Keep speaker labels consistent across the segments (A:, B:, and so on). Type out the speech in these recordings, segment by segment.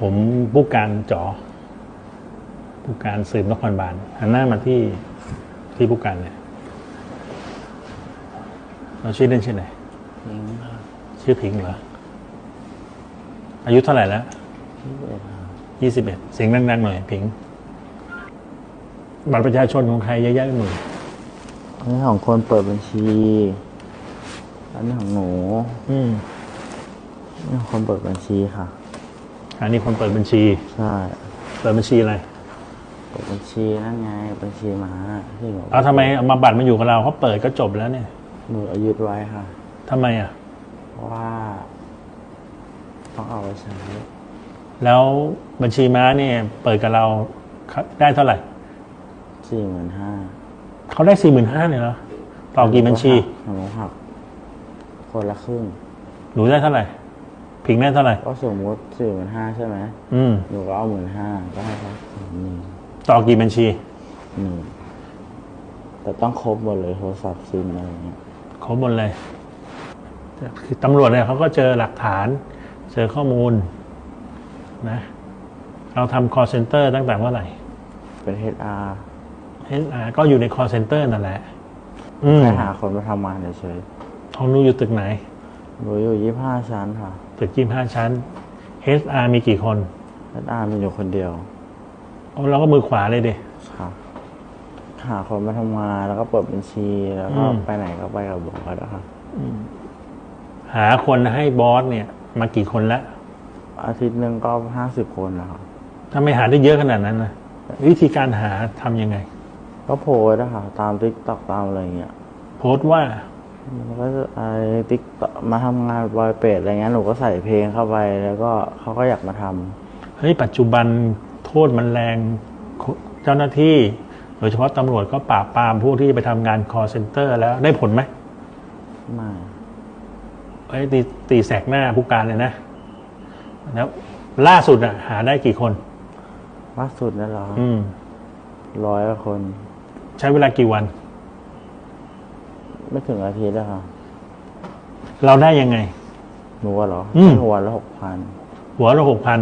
A: ผมผู้การจอผู้การสืบนครบาลหันหน้ามาที่ที่ผู้การเนี่ยเราชื่อเล่นชื่อไหน
B: พิงค์ค่ะ
A: ชื่อพิงค์เหรออายุเท่าไหร่แล้ว
B: ที่เอ็ดค่ะ
A: ยี่สิบเอ็ดเสียงดังๆหน่อยพิงค์บัตรประชาชนของใครเยอะแยะไปหมด
B: อันนี้ของคนเปิดบัญชี อันนี้ของหนู
A: อืม
B: อันนี้ของคนเปิดบัญชีค่ะ
A: อันนี้คนเปิดบัญชี
B: ใช่
A: เปิดบัญชีอะไร
B: เปิดบัญชีนั่นไงบัญชีม้าที่หนู
A: เอาทำไมเอามาบัตรมาอยู่กับเราเขาเปิดก็จบแล้วเนี่ย
B: หนูอายุไว้ค่ะ
A: ทำไมอะ
B: เพราะว่า ต้องเอาไว้ใช้
A: แล้วบัญชีม้าเนี่ยเปิดกับเราได้เท่าไหร่
B: สี่หมื่นห้า
A: เขาได้สี่หมื่นห้าเนี่ยเหรอต่อกี่บัญชี
B: หนูหักคนละครึ่ง
A: หนูได้เท่าไหร่ พิงได้เท่าไหร่
B: ก็สมมติสี่หมื่นห้าใช่ไหม
A: อืม
B: หนูก็เอาหมื่นห้าก็ให้เขาหนึ่ง
A: ต่อกี่บัญชี
B: หนึ่งแต่ต้องครบหมดเลยโทรศัพท์ซิมอะไรอย่างเงี้ย
A: ครบหมดเลยคือตำรวจเนี่ยเขาก็เจอหลักฐาน เจอข้อมูลนะ เราทำ call center ตั้งแต่เมื่อไหร่
B: เป็น HR
A: HR ก็อยู่ใน call center นั่นแหละ อืม
B: แค่หาคนมาทำงานเฉย
A: ของหนูอยู่ตึกไหน
B: ๆ หนูอยู่ยี่ห้าชั้นค่ะ
A: ตึกยี่ห้าชั้น HR มีกี่คน
B: HR มีอยู่คนเดียว
A: โอ้เราก็มือขวาเลยดิ
B: ค่ะหาคนมาทำงานแล้วก็เปิดบัญชีแล้วก็
A: อืม
B: ไปไหนก็ไปกับบอสอะค่ะ
A: หาคนให้บอสเนี่ย มากี่คนแล้ว
B: อาทิตย์หนึ่งก็ห้าสิบคนนะคะ
A: ถ้าไม่หาได้เยอะขนาดนั้นนะวิธีการหาทำยังไง
B: ก็โพสต์นะคะตามติ๊กต็อกตามอะไรเงี้ย
A: โพสต์ว่า
B: มันก็จะไอ้ติ๊กมาทำงานบอยเป็ดอะไรเงี้ยหนูก็ใส่เพลงเข้าไป แล้วก็เขาก็อยากมาทำ
A: เฮ้ยปัจจุบันโทษมันแรงเจ้าหน้าที่ โดยเฉพาะตำรวจก็ปราบปรามผู้ที่จะไปทำงาน call center แล้วได้ผลไหม
B: ไม่
A: เฮ้ยตีตีแสกหน้าผู้การเลยนะ แล้วล่าสุดอะหาได้กี่คน
B: ล่าสุดนั่นเหรอ
A: อืม
B: ร้อยกว่าคน
A: ใช้เวลากี่วัน
B: ไม่ถึงอาทิตย์แล้วค่ะ
A: เราได้ยังไง
B: หนูว่าเหรอ
A: อืม
B: หัวละหกพัน
A: หัวเราหกพัน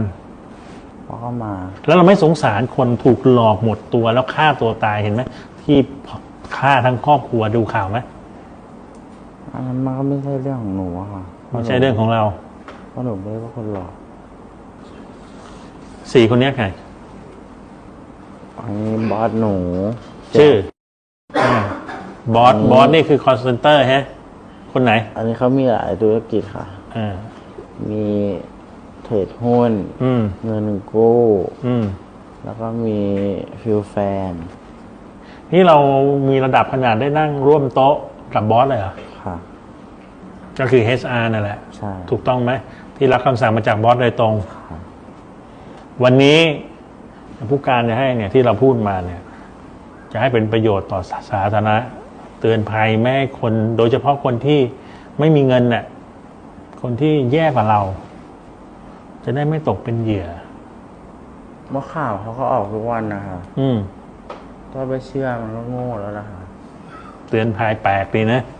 B: เขาก็มา
A: แล้วเราไม่สงสารคนถูกหลอกหมดตัวแล้วฆ่าตัวตายเห็นไหมที่ฆ่าทั้งครอบครัวดูข่าวไหม
B: อันนั้นมันก็ไม่ใช่เรื่องของหนูอะค่ะ
A: ไม่ใช่เรื่องของเรา
B: เพราะหนูไม่ได้ว่าคนหลอก
A: สี่คนเนี้ยใคร
B: อันนี้บอสหนู
A: ชื่อ บอสบอสนี่คือคอนเซนเตอร์ฮะ คนไหน
B: อันนี้เขามีหลายธุรกิจค่ะ
A: อ่า
B: มีเทรดหุ้น
A: อืม
B: เงินกู้
A: อืม
B: แล้วก็มีฟิลแฟน
A: นี่เรามีระดับขนาดได้นั่งร่วมโต๊ะกับบอสเลยเหรอ
B: ค่ะ
A: ก็คือ HR นั่นแหละ
B: ใช่
A: ถูกต้องไหม ที่รับคำสั่งมาจากบอสโดยตรง
B: ค่ะ
A: วันนี้ผู้การจะให้เนี่ยที่เราพูดมาเนี่ย จะให้เป็นประโยชน์ต่อสาสาธารณะ เตือนภัยไม่ให้คนโดยเฉพาะคนที่ไม่มีเงินเนี่ยคนที่แย่กว่าเรา จะได้ไม่ตกเป็นเหยื่อ
B: เมื่อข่าวเขาก็ออกทุกวันนะคะ
A: อืม
B: ถ้าไปเชื่อมันก็โง่แล้วนะคะ
A: เตือนภัยแปลกดีนะ
B: ใ